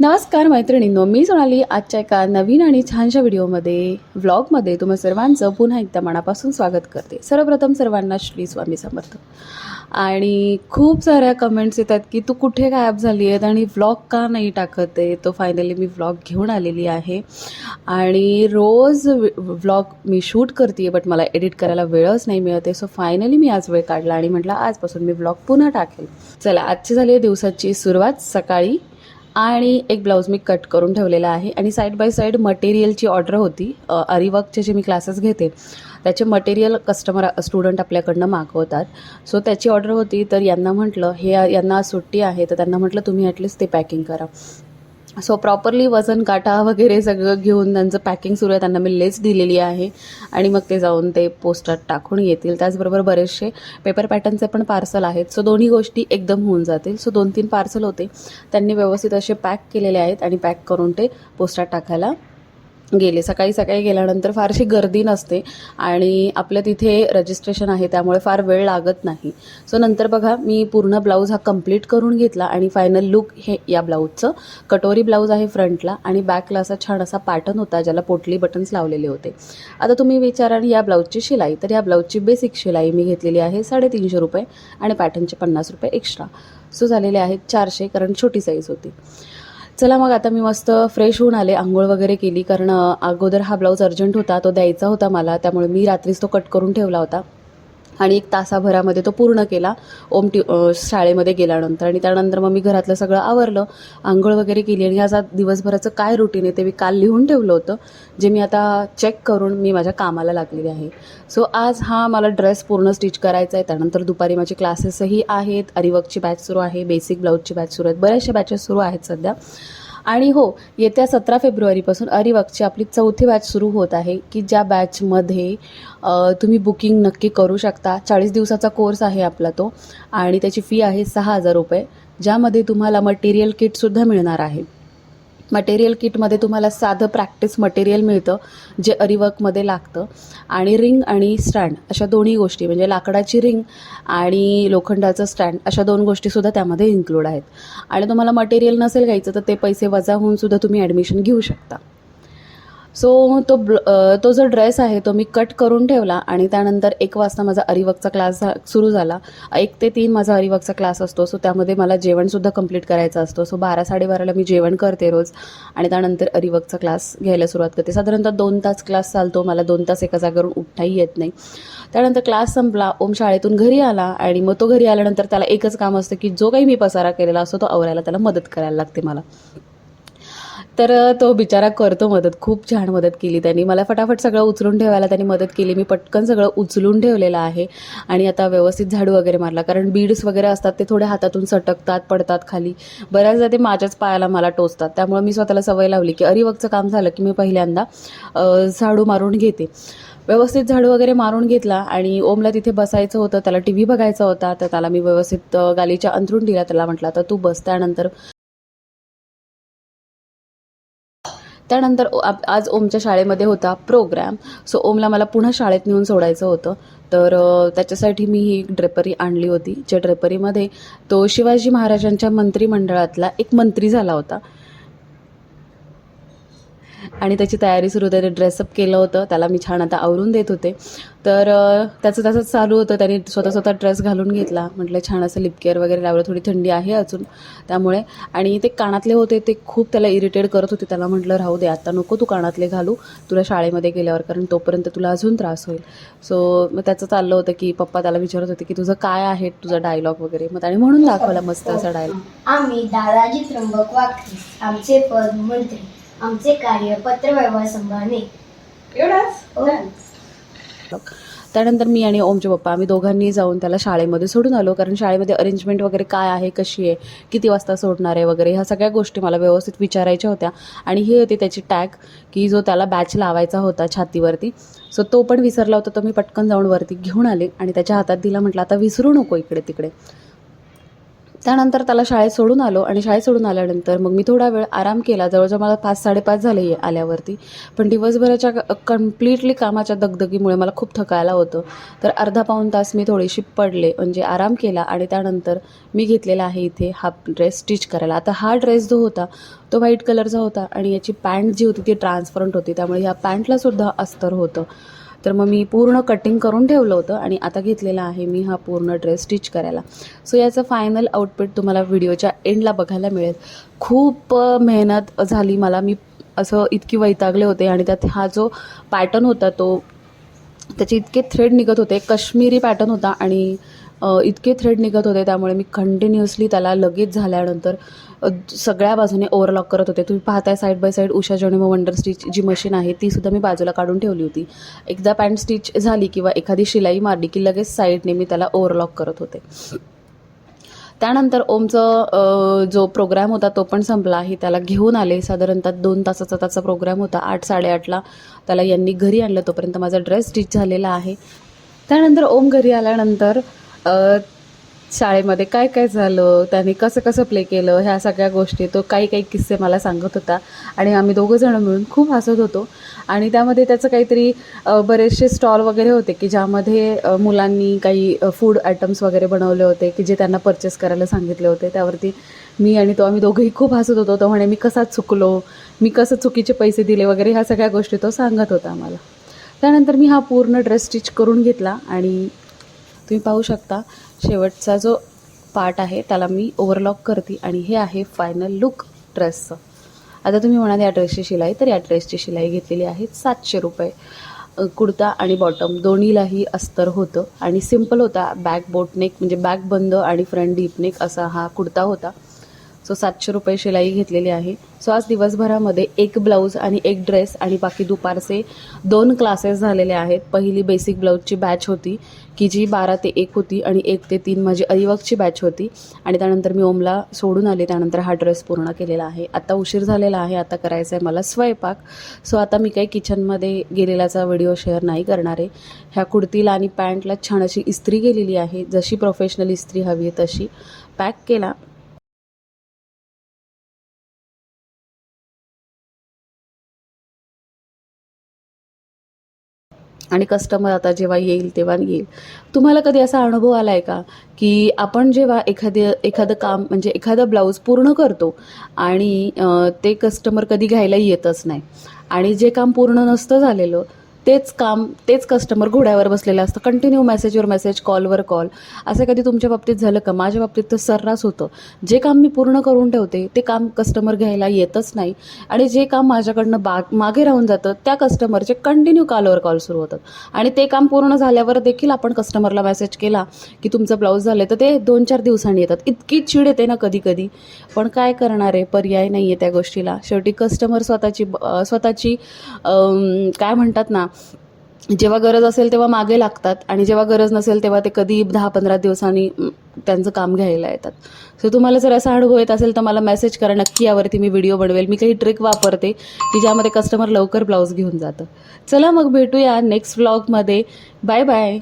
नमस्कार मैत्रिणींनो मी सोनाली. आजच्या एका नवीन आणि छानशा व्हिडिओमध्ये व्लॉगमध्ये तुम्हा सर्वांचं पुन्हा एकदा मनापासून स्वागत करते. सर्वप्रथम सर्वांना श्री स्वामी समर्थ. आणि खूप साऱ्या कमेंट्स येतात की तू कुठे गायब झाली आहेत आणि व्लॉग का नाही टाकत आहे? तो फायनली मी व्लॉग घेऊन आलेली आहे. आणि रोज व्लॉग मी शूट करते बट मला एडिट करायला वेळच नाही मिळत आहे. सो फायनली मी आज वेळ काढला आणि म्हटलं आजपासून मी व्लॉग पुन्हा टाकेल. चला आजची झाली आहे दिवसाची सुरुवात. सकाळी आणि एक ब्लाऊज मी कट करून ठेवलेला आहे आणि साईड बाय साईड मटेरियलची ऑर्डर होती. अ, अरिवर्कचे जे मी क्लासेस घेते त्याचे मटेरियल कस्टमर स्टुडंट आपल्याकडनं मागवतात. सो त्याची ऑर्डर होती. तर यांना म्हटलं हे यांना सुट्टी आहे. तर त्यांना म्हटलं तुम्ही ॲटलिस्ट ते पॅकिंग करा. सो प्रॉपरली वजन काटा वगैरे सगळं घेऊन त्यांचं पॅकिंग सुरू आहे. त्यांना मी लेस दिलेली आहे. आणि मग ते जाऊन ते पोस्टात टाकून येतील. त्याचबरोबर बरेचसे पेपर पॅटर्नचे पण पार्सल आहेत. सो दोन्ही गोष्टी एकदम होऊन जातील. सो दोन तीन पार्सल होते. त्यांनी व्यवस्थित असे पॅक केलेले आहेत आणि पॅक करून ते पोस्टात टाकायला गेले. सकाळी सकाळी गेल्यानंतर फारशी गर्दी नसते आणि आपलं तिथे रजिस्ट्रेशन आहे त्यामुळे फार वेळ लागत नाही. सो नंतर बघा मी पूर्ण ब्लाऊज हा कंप्लीट करून घेतला आणि फायनल लुक हे या ब्लाऊजचं कटोरी ब्लाऊज आहे फ्रंटला आणि बॅकला असा छान असा पॅटर्न होता ज्याला पोटली बटन्स लावलेले होते. आता तुम्ही विचाराल या ब्लाऊजची शिलाई. तर या ब्लाऊजची बेसिक शिलाई मी घेतलेली आहे साडेतीनशे रुपये आणि पॅटर्नचे पन्नास रुपये एक्स्ट्रा सो झालेले आहेत चारशे कारण छोटी साईज होती. चला मग आता मी मस्त फ्रेश होऊन आले आंघोळ वगैरे केली. कारण अगोदर हा ब्लाऊज अर्जंट होता तो द्यायचा होता मला. त्यामुळे मी रात्रीच तो कट करून ठेवला होता. आणि एक तासाभरामध्ये तो पूर्ण केला. ओम ट्यू शाळेमध्ये गेल्यानंतर. आणि त्यानंतर मग मी घरातलं सगळं आवरलं आंघोळ वगैरे केली. आणि आज दिवसभराचं काय रुटीन आहे ते मी काल लिहून ठेवलं होतं जे मी आता चेक करून मी माझ्या कामाला लागलेली आहे. सो आज हा मला ड्रेस पूर्ण स्टिच करायचा आहे. त्यानंतर दुपारी माझे क्लासेसही आहेत. अरिवर्कची बॅच सुरू आहे बेसिक ब्लाऊजची बॅच सुरू आहेत. बऱ्याचशा बॅचेस सुरू आहेत सध्या. आणि हो येत्या सतरा फेब्रुवारीपासून अरिवकची आपली चौथी बॅच सुरू होत आहे की ज्या बॅचमध्ये तुम्ही बुकिंग नक्की करू शकता. चाळीस दिवसाचा कोर्स आहे आपला तो आणि त्याची फी आहे सहा हजार रुपये ज्यामध्ये तुम्हाला मटेरियल किटसुद्धा मिळणार आहे. मटेरियल किटमध्ये तुम्हाला साधं प्रॅक्टिस मटेरियल मिळतं जे अरिवर्कमध्ये लागतं. आणि रिंग आणि स्टँड अशा दोन्ही गोष्टी म्हणजे लाकडाची रिंग आणि लोखंडाचं स्टँड अशा दोन गोष्टीसुद्धा त्यामध्ये इन्क्लूड आहेत. आणि तुम्हाला मटेरियल नसेल घ्यायचं तर ते पैसे वजा होऊन सुद्धा तुम्ही ॲडमिशन घेऊ शकता. सो तो ब्ल तो जो ड्रेस आहे तो मी कट करून ठेवला आणि त्यानंतर एक वाजता माझा अरिवकचा क्लास झा सुरू झाला. एक ते तीन माझा अरिवकचा क्लास असतो सो त्यामध्ये मला जेवणसुद्धा कंप्लीट करायचं असतो. सो बारा साडेबाराला मी जेवण करते रोज आणि त्यानंतर अरिवकचा क्लास घ्यायला सुरुवात करते. साधारणतः दोन तास क्लास चालतो मला दोन तास एका जागेवरून उठताही येत नाही. त्यानंतर क्लास संपला ओम शाळेतून घरी आला आणि मग तो घरी आल्यानंतर त्याला एकच काम असतं की जो काही मी पसारा केलेला असतो तो आवरायला त्याला मदत करायला लागते मला. तर तो बिचारा करतो मदत. खूप छान मदत केली त्यांनी. मला फटाफट सगळं उचलून ठेवायला त्यांनी मदत केली. मी पटकन सगळं उचलून ठेवलेलं आहे. आणि आता व्यवस्थित झाडू वगैरे मारला. कारण बीड्स वगैरे असतात ते थोडे हातातून सटकतात पडतात खाली. बऱ्याचदा ते माझ्याच पायाला मला टोचतात. त्यामुळे मी स्वतःला सवय लावली की अरिवकचं काम झालं की मी पहिल्यांदा झाडू मारून घेते. व्यवस्थित झाडू वगैरे मारून घेतला आणि ओमला तिथे बसायचं होतं. त्याला टी व्ही बघायचा होता. तर त्याला मी व्यवस्थित गालीच्या अंथरून दिला त्याला म्हटलं आता तू बस. त्यानंतर त्यानंतर ओ- आप- आज ओमच्या शाळेमध्ये होता प्रोग्रॅम सो ओमला मला पुन्हा शाळेत नेऊन सोडायचं होतं. तर त्याच्यासाठी मी ही ड्रेपरी आणली होती. ज्या ड्रेपरीमध्ये तो शिवाजी महाराजांच्या मंत्रिमंडळातला एक मंत्री झाला होता. आणि त्याची तयारी सुरू होते ड्रेसअप केलं होतं त्याला मी छान आता आवरून देत होते. तर त्याचं तसंच चालू होतं त्याने स्वतः स्वतः ड्रेस घालून घेतला. म्हटलं छान असं लिपकेअर वगैरे लावलं थोडी थंडी आहे अजून त्यामुळे. आणि ते कानातले होते ते खूप त्याला इरिटेट करत होते. त्याला म्हटलं राहू दे आता नको तू कानातले घालू. तुला शाळेमध्ये गेल्यावर कारण तोपर्यंत तुला अजून त्रास होईल. सो मग त्याचं चाललं होतं की पप्पा त्याला विचारत होते की तुझं काय आहे? तुझा डायलॉग वगैरे? मग त्याने म्हणून दाखवला मस्त असा डायलॉग आम्ही दादाजी त्र्यंबक वाकरे आमचे पद मंत्री. आमचे कार्य पत्रव्यवहार सांभाळणे हो. त्यानंतर मी आणि ओमचे पप्पा आम्ही दोघांनी जाऊन त्याला शाळेमध्ये सोडून आलो कारण शाळेमध्ये अरेंजमेंट वगैरे काय आहे कशी आहे किती वाजता सोडणार आहे वगैरे ह्या सगळ्या गोष्टी मला व्यवस्थित विचारायच्या होत्या. आणि ही होती त्याची टॅग की जो त्याला बॅच लावायचा होता छातीवरती सो तो पण विसरला होता तो मी पटकन जाऊन वरती घेऊन आले आणि त्याच्या हातात दिला म्हटलं आता विसरू नको इकडे तिकडे त्यानंतर त्याला शाळेत सोडून आलो आणि शाळेत सोडून आल्यानंतर मग मी थोडा वेळ आराम केला. जवळजवळ मला पाच साडेपाच झाले आल्यावरती. पण दिवसभराच्या कम्प्लिटली कामाच्या दगदगीमुळे मला खूप थकायला होतं. तर अर्धा पाऊण तास मी थोडीशी पडले म्हणजे आराम केला आणि त्यानंतर मी घेतलेला आहे इथे हा ड्रेस स्टिच करायला. आता हा ड्रेस जो होता तो व्हाईट कलरचा होता आणि याची पॅन्ट जी होती ती ट्रान्सपरंट होती. त्यामुळे ह्या पॅन्टलासुद्धा अस्तर होतं. तर मग मी पूर्ण कटिंग करून ठेवलं होतं आणि आता घेतलेला आहे मी हा पूर्ण ड्रेस स्टिच करायला. सो याचं फायनल आउटफिट तुम्हाला व्हिडिओच्या एंडला बघायला मिळेल. खूप मेहनत झाली मला. मी असं इतकी वैतागले होते आणि त्यात हा जो पॅटर्न होता तो त्याचे इतके थ्रेड निघत होते. कश्मीरी पॅटर्न होता आणि इतके थ्रेड निघत होते त्यामुळे मी कंटिन्युअसली त्याला लगेच झाल्यानंतर सगळ्या बाजूने ओव्हरलॉक करत होते. तुम्ही पाहताय side by side Usha Janome wonder stitch G machine आहे ती सुद्धा मी बाजूला काढून ठेवली होती. एकदा पॅन्ट स्टिच झाली किंवा एखादी शिलाई मारली की लगेच साईडने मी त्याला ओव्हरलॉक करत होते. त्यानंतर ओमचं जो प्रोग्राम होता तो पण संपला. आहे त्याला घेऊन आले. साधारणतः दोन तासाचा त्याचा प्रोग्राम होता. आठ साडेआठला त्याला यांनी घरी आणलं. तोपर्यंत माझा ड्रेस स्टिच झालेला आहे. त्यानंतर ओम घरी आल्यानंतर शाळेमध्ये काय काय झालं? त्याने कसं कसं प्ले केलं? ह्या सगळ्या गोष्टी. तो काही काही किस्से मला सांगत होता. आणि आम्ही दोघंजणं मिळून खूप हसत होतो. आणि त्यामध्ये त्याचं काहीतरी बरेचसे स्टॉल वगैरे होते की ज्यामध्ये मुलांनी काही फूड आयटम्स वगैरे बनवले होते की जे त्यांना परचेस करायला सांगितले होते. त्यावरती मी आणि तो आम्ही दोघंही खूप हसत होतो. तो म्हणे मी कसा चुकलो? मी कसं चुकीचे पैसे दिले वगैरे? ह्या सगळ्या गोष्टी तो सांगत होता आम्हाला. त्यानंतर मी हा पूर्ण ड्रेस स्टिच करून घेतला आणि तुम्ही पाहू शकता शेवटचा जो पार्ट आहे त्याला मी ओव्हरलॉक करते आणि हे आहे फायनल लुक ड्रेसचं आता तुम्ही म्हणाल या ड्रेसची शिलाई तर या ड्रेसची शिलाई घेतलेली आहे सातशे रुपये. कुर्ता आणि बॉटम दोन्हीलाही अस्तर होतं आणि सिंपल होता. बॅक बोटनेक म्हणजे बॅक बंद आणि फ्रंट डीपनेक असा हा कुर्ता होता. सो सातशे रुपये शिलाई घेतलेली आहे. सो आज दिवसभरामध्ये एक ब्लाऊज आणि एक ड्रेस आणि बाकी दुपारचे दोन क्लासेस झालेले आहेत. पहिली बेसिक ब्लाऊजची बॅच होती की जी बारा ते एक होती आणि एक ते तीन माझी अलिवकची बॅच होती. आणि त्यानंतर मी ओमला सोडून आले त्यानंतर हा ड्रेस पूर्ण केलेला आहे. आता उशीर झालेला आहे आता करायचा आहे मला स्वयंपाक. सो आता मी काही किचनमध्ये गेलेल्याचा व्हिडिओ शेअर नाही करणार आहे. ह्या कुर्तीला आणि पॅन्टला छान अशी इस्त्री केलेली आहे. जशी प्रोफेशनल इस्त्री हवी आहे तशी. पॅक केला. आणि कस्टमर आता जेव्हा येईल तेव्हा येईल. तुम्हाला कधी असा अनुभव आला आहे का? की आपण जेव्हा एखादे एखादं काम म्हणजे एखादं ब्लाऊज पूर्ण करतो आणि ते कस्टमर कधी घ्यायला येतच नाही. आणि जे काम पूर्ण नसतं झालेलं तेच काम तेच कस्टमर घोड्यावर बसलेलं असतं. कंटिन्यू मेसेजवर मेसेज कॉलवर कॉल असं कधी तुमच्या बाबतीत झालं का? माझ्या बाबतीत तर सर्रास होतं. जे काम मी पूर्ण करून ठेवते ते काम कस्टमर घ्यायला येतच नाही. आणि जे काम माझ्याकडनं बाग मागे राहून जातं त्या कस्टमरचे कंटिन्यू कॉलवर कॉल सुरू होतात. आणि ते काम पूर्ण झाल्यावर देखील आपण कस्टमरला मेसेज केला की तुमचं ब्लाऊज झालं तर ते दोन चार दिवसांनी येतात. इतकी चिड येते ना कधी कधी. पण काय करणार आहे? पर्याय नाही आहे त्या गोष्टीला. शेवटी कस्टमर स्वतःची स्वतःची काय म्हणतात ना जेव्हा गरज असेल तेव्हा मागे लागतात आणि जेव्हा गरज नसेल तेव्हा ते कधी दहा पंधरा दिवसांनी त्यांचं काम घ्यायला येतात. सो तुम्हाला जर असा अनुभव येत असेल तर मला मेसेज करा. नक्की यावरती मी व्हिडिओ बनवेल. मी काही ट्रिक वापरते की ज्यामध्ये कस्टमर लवकर ब्लाऊज घेऊन जातं. चला मग भेटूया नेक्स्ट व्लॉगमध्ये बाय बाय